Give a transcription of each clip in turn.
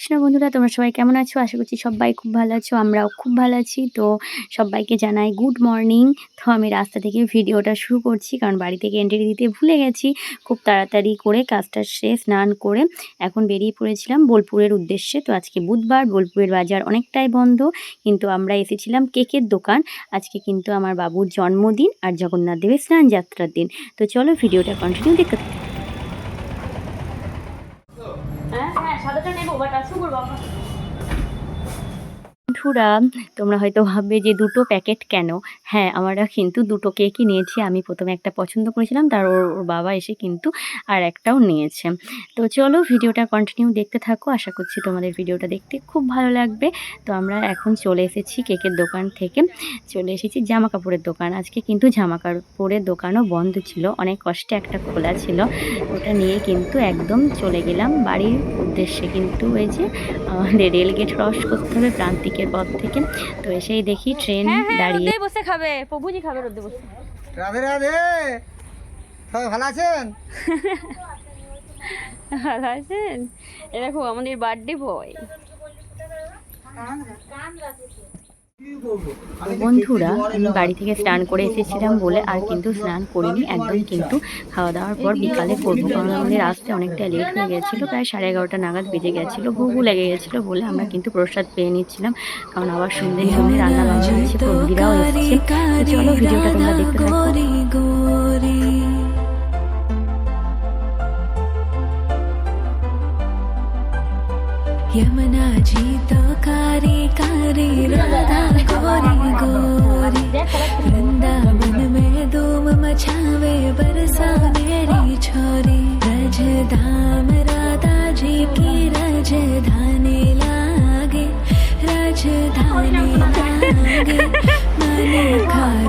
কৃষ্ণ বন্ধুরা, তোমরা সবাই কেমন আছো? আশা করছি সবাই খুব ভালো আছো, আমরাও খুব ভালো আছি। তো সবাইকে জানাই গুড মর্নিং তো আমি রাস্তা থেকে ভিডিওটা শুরু করছি, কারণ বাড়ি থেকে এন্ট্রি দিতে ভুলে গেছি। খুব তাড়াতাড়ি করে কাজটা সে স্নান করে এখন বেরিয়ে পড়েছিলাম বোলপুরের উদ্দেশ্যে। তো আজকে বুধবার, বোলপুরের বাজার অনেকটাই বন্ধ। কিন্তু আমরা এসেছিলাম কেকের দোকান। আজকে কিন্তু আমার বাবুর জন্মদিন আর জগন্নাথ দেবের স্নান যাত্রার দিন। তো চলো ভিডিওটা কন্টিনিউ দেখতে બટા શું બોલવા বন্ধুরা, তোমরা হয়তো ভাববে যে দুটো প্যাকেট কেন? হ্যাঁ আমরা কিন্তু দুটো কেকই নিয়েছি। আমি প্রথমে একটা পছন্দ করেছিলাম, তার ওর বাবা এসে কিন্তু আর একটাও নিয়েছে। তো চলো ভিডিওটা কন্টিনিউ দেখতে থাকো। আশা করছি তোমাদের ভিডিওটা দেখতে খুব ভালো লাগবে। তো আমরা এখন চলে এসেছি কেকের দোকান থেকে। চলে এসেছি জামা কাপড়ের দোকান। আজকে কিন্তু জামা কাপড়ের দোকানও বন্ধ ছিল। অনেক কষ্টে একটা খোলা ছিল। ওটা নিয়ে কিন্তু একদম চলে গেলাম। বাড়ির উদ্দেশ্যে কিন্তু এই যে আমাদের রেলগেট ক্রস করতে হবে প্রান্তিকের পথ থেকে। তো এসেই দেখি ট্রেন দাঁড়িয়ে। বসে খাবে প্রভুজি খাবে রোদে বসে। রাধে রাধে! সবাই ভালো আছেন? ভালো আছেন? এরকম দেখো আমাদের বার্থডে বয় বন্ধুরা আমি বাড়ি থেকে স্নান করে এসেছিলাম বলে আর কিন্তু স্নান করিনি একদম কিন্তু খাওয়া দাওয়ার পর বিকালে করব কারণ আমাদের আসতে অনেকটা লেট হয়ে গেছিল প্রায় সাড়ে এগারোটা নাগাদ বেজে গেছিল ভুগু লেগে গেছিল বলে আমরা কিন্তু প্রসাদ পেয়ে নিচ্ছিলাম কারণ আবার সন্ধ্যের জন্য রান্না বান্না হচ্ছে প্রভুদিরাও এসেছে চলো ভিডিওটা তোমরা দেখতে থাকো। યમના જીત કારી કારી રાધા ગોરી ગોરી વૃંદાવન મેં ધૂમ મચાવે બરસા મેરી છોરી રજધામ રાધાજી કી રજધાને લાગે રજધાને લાગે મને ખા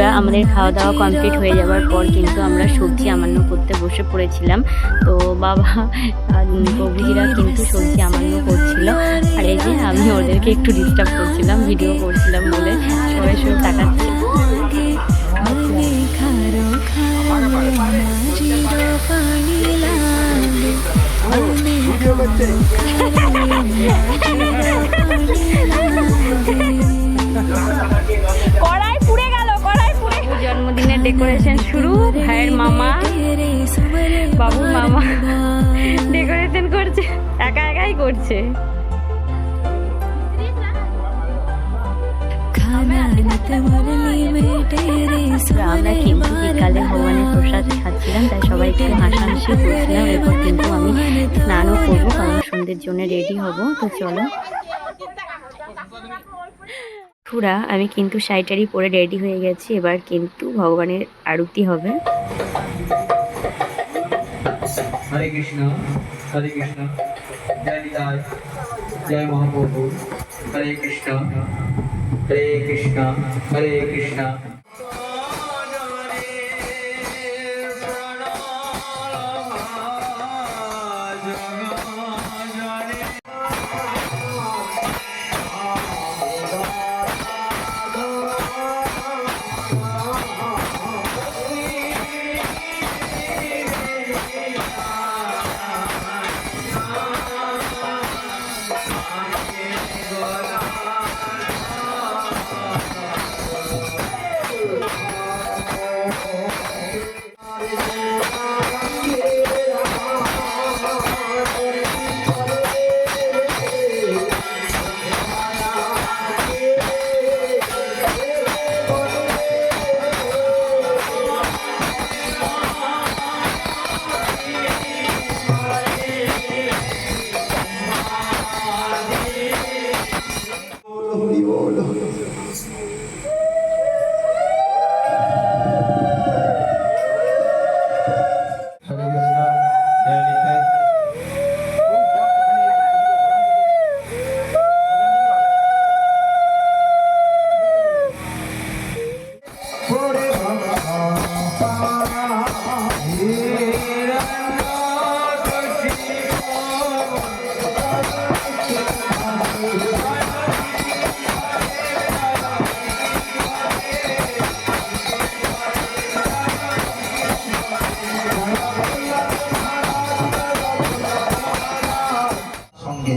বন্ধুরা আমাদের খাওয়া দাওয়া কমপ্লিট হয়ে যাওয়ার পর কিন্তু আমরা সবজি আমান্য করতে বসে পড়েছিলাম। তো বাবা কবিরা কিন্তু সবজি আমান্য করছিল। আর এই যে আমি ওদেরকে একটু ডিস্টার্ব করছিলাম ভিডিও করছিলাম বলে সবাই সব তাকাচ্ছি। জন্মদিনের ডেকোরেশন শুরু ভাইয়ের মামা বাবু মামা ডেকোরেশন করছে একা একাই করছে। আমরা কিন্তু বিকালে ভগবানের প্রসাদ খাচ্ছিলাম তাই সবাই একটু হাসাহাসি করছিলাম। এরপর কিন্তু আমি স্নানও করব কারণ সন্ধ্যের জন্য রেডি হব। তো চলো। বন্ধুরা, আমি কিন্তু শাড়িটারি পরে রেডি হয়ে গেছি। এবার কিন্তু ভগবানের আরতি হবে। হরে কৃষ্ণ হরে কৃষ্ণ। জয় জয় মহাপ্রভু। হরে কৃষ্ণ হরে কৃষ্ণ হরে কৃষ্ণ।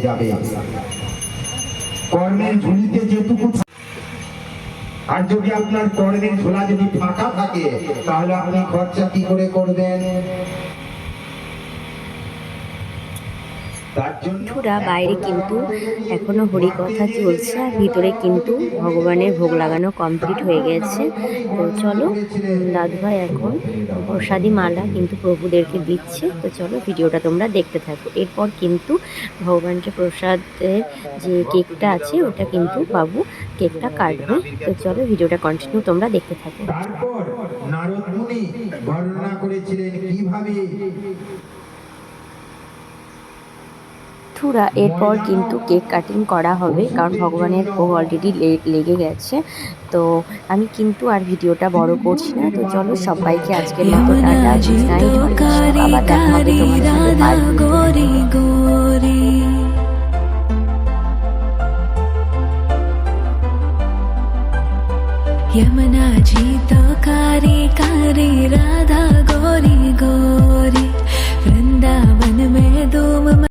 যাবে। কর্মের ঝুলিতে যেটুকু আর যদি আপনার কর্মের ঝোলা যদি ফাঁকা থাকে, তাহলে আপনি খরচা কি করে করবেন তার জন্য বন্ধুরা বাইরে কিন্তু এখনও হরিকথা চলছে আর ভিতরে কিন্তু ভগবানের ভোগ লাগানো কমপ্লিট হয়ে গেছে। তো চলো দাদুভাই এখন প্রসাদী মালা কিন্তু প্রভুদেরকে দিচ্ছে। তো চলো ভিডিওটা তোমরা দেখতে থাকো। এরপর কিন্তু ভগবানকে প্রসাদের যে কেকটা আছে ওটা কিন্তু বাবু কেকটা কাটবে। তো চলো ভিডিওটা কন্টিনিউ তোমরা দেখতে থাকো। তারপর নারদ মুনি বর্ণনা করেছিলেন কীভাবে বন্ধুরা এরপর কিন্তু কেক কাটিং করা হবে কারণ ভগবানের ভোগ অলরেডি লেগে গেছে। তো আমি কিন্তু আর ভিডিওটা বড় করছি না। তো চলো সবাইকে আজকের মতো राधा गोरी गोरी। में